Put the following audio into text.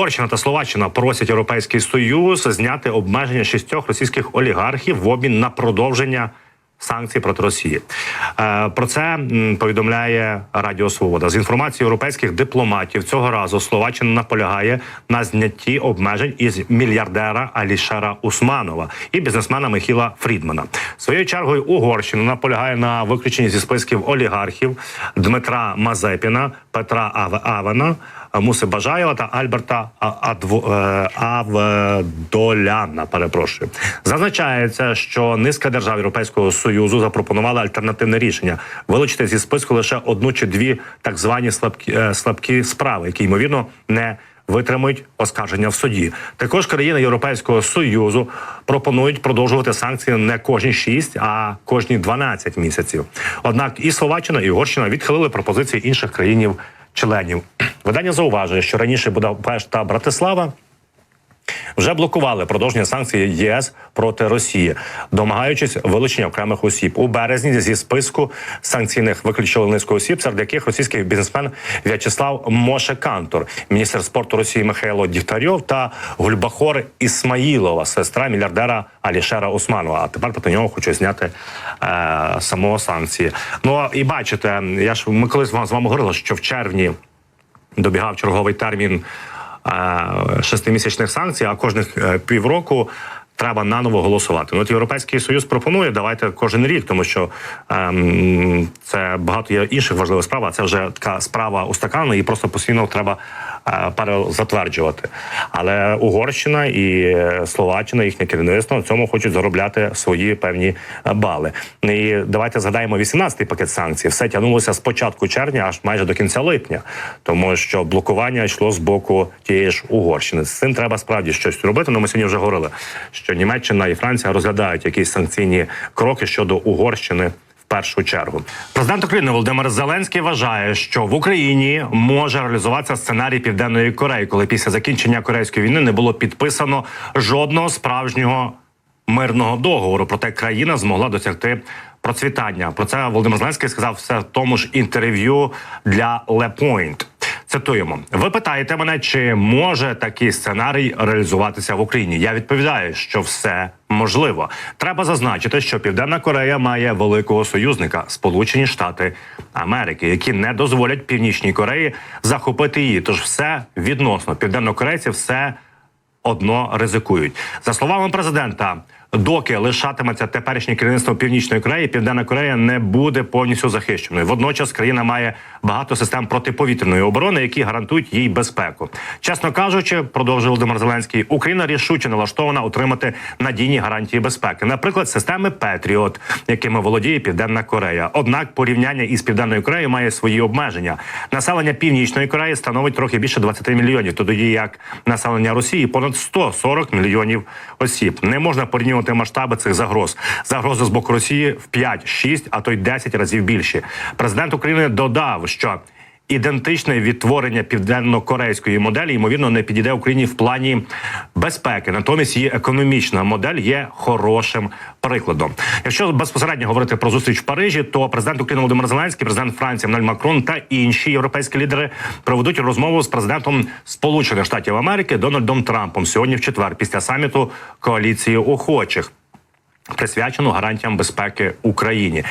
Угорщина та Словаччина просять Європейський Союз зняти обмеження шістьох російських олігархів в обмін на продовження. Санкцій проти Росії Е, про це повідомляє Радіо Свобода з інформації європейських дипломатів. Цього разу Словаччина наполягає на знятті обмежень із мільярдера Алішера Усманова і бізнесмена Михіла Фрідмана. Своєю чергою Угорщина наполягає на виключенні зі списків олігархів Дмитра Мазепіна, Петра Ав- Авена, Муси Бажаєва та Альберта е, Авдоляна. Перепрошую, зазначається, що низка держав Європейського союзу запропонували альтернативне рішення вилучити зі списку лише одну чи дві так звані слабкі, е, слабкі справи, які ймовірно не Витримують оскарження в суді. Також країни Європейського союзу пропонують продовжувати санкції не кожні 6, а кожні 12 місяців. Однак і Словаччина, і Угорщина відхилили пропозиції інших країнів-членів. Видання зауважує, що раніше Будапешт та Братислава вже блокували продовження санкцій ЄС проти Росії, домагаючись вилучення окремих осіб у березні. Зі списку санкційних виключили низку осіб, серед яких російський бізнесмен В'ячеслав Мошекантор, міністр спорту Росії Михайло Дігтарьов та Гульбахор Ісмаїлова, сестра мільярдера Алішера Усманова. А тепер проти нього хочуть зняти е, самого санкції. Ну і бачите, я ж ми колись вам- з вами говорили, що в червні добігав черговий термін шестимісячних санкцій, а кожних е, півроку. Треба наново голосувати. Ну, от Європейський Союз пропонує давайте кожен рік, тому що ем, це багато є інших важливих справ. А це вже така справа устакана, і просто постійно треба е, перезатверджувати. Але Угорщина і е, Словаччина, їхнє керівництво на цьому хочуть заробляти свої певні е, бали. І давайте згадаємо 18-й пакет санкцій. Все тягнулося з початку червня, аж майже до кінця липня, тому що блокування йшло з боку тієї ж Угорщини. З цим треба справді щось робити. Ну ми сьогодні вже говорили, що Німеччина і Франція розглядають якісь санкційні кроки щодо Угорщини. Першу чергу президент України Володимир Зеленський вважає, що в Україні може реалізуватися сценарій Південної Кореї, коли після закінчення корейської війни не було підписано жодного справжнього мирного договору. Проте країна змогла досягти процвітання. Про це Володимир Зеленський сказав все в тому ж інтерв'ю для Le Point. Цитуємо: ви питаєте мене, чи може такий сценарій реалізуватися в Україні? Я відповідаю, що все можливо. Треба зазначити, що Південна Корея має великого союзника Сполучені Штати Америки, які не дозволять Північній Кореї захопити її. Тож все відносно південнокорейці, все одно ризикують. За словами президента, доки лишатиметься теперішнє керівництво Північної Кореї, Південна Корея не буде повністю захищеною. Водночас країна має багато систем протиповітряної оборони, які гарантують їй безпеку. Чесно кажучи, продовжив Володимир Зеленський, Україна рішуче налаштована отримати надійні гарантії безпеки, наприклад, системи Петріот, якими володіє Південна Корея. Однак порівняння із Південною Кореєю має свої обмеження. Населення Північної Кореї становить трохи більше 20 мільйонів, тоді як населення Росії понад 140 мільйонів осіб. Не можна порівнювати масштаби цих загроз. Загрози з боку Росії в 5, 6, а то й 10 разів більші. Президент України додав, що ідентичне відтворення південно-корейської моделі ймовірно не підійде Україні в плані безпеки. Натомість її економічна модель є хорошим прикладом. Якщо безпосередньо говорити про зустріч в Парижі, то президент України Володимир Зеленський, президент Франції Еммануель Макрон та інші європейські лідери проведуть розмову з президентом Сполучених Штатів Америки Дональдом Трампом сьогодні в четвер після саміту коаліції охочих. Присвячену гарантіям безпеки Україні.